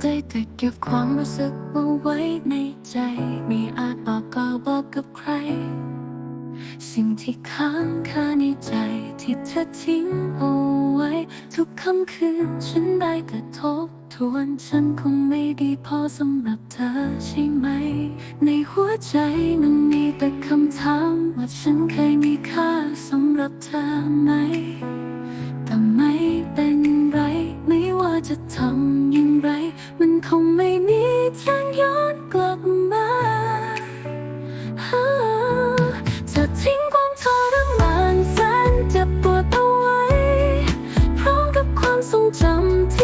ได้แต่เก็บความรู้สึกเอาไว้ในใจไม่อาจบอกกล่าวบอกกับใคร สิ่งที่ค้างคาในใจที่เธอทิ้งเอาไว้ ทุกค่ำคืนฉันได้แต่ทบทวนฉันคงไม่ดีพอสำหรับเธอใช่ไหม ในหัวใจมันมีแต่คำถามว่าฉันเคยมีค่าสำหรับเธอไหม ฉันย้อนกลับมาจะทิ้งความทรมานแสนเจ็บปวดเอาไว้ พร้อมกับความทรงจำที่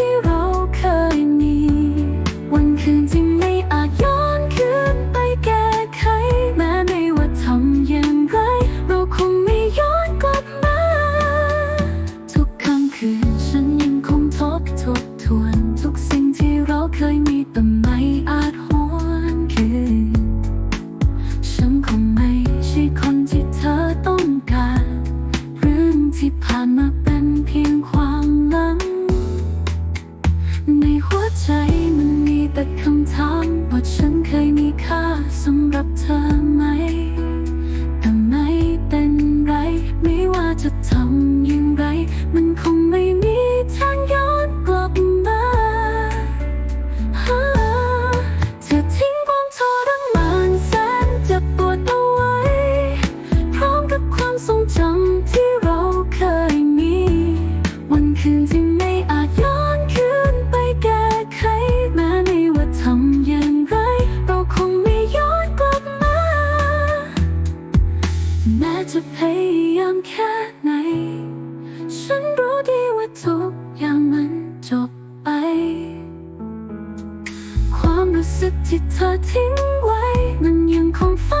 เราเคยมีแต่ไม่อาจหวนคืนฉันคงไม่ใช่คนที่เธอต้องการ เรื่องที่ผ่านมาเป็นเพียงความหลัง ในหัวใจมันมีแต่คำถามว่าฉัน จะพยายามแค่ไหน ฉันรู้ดีว่าทุกอย่างมันจบไป ความรู้สึกที่เธอทิ้งไว้ มันยังคงฝัน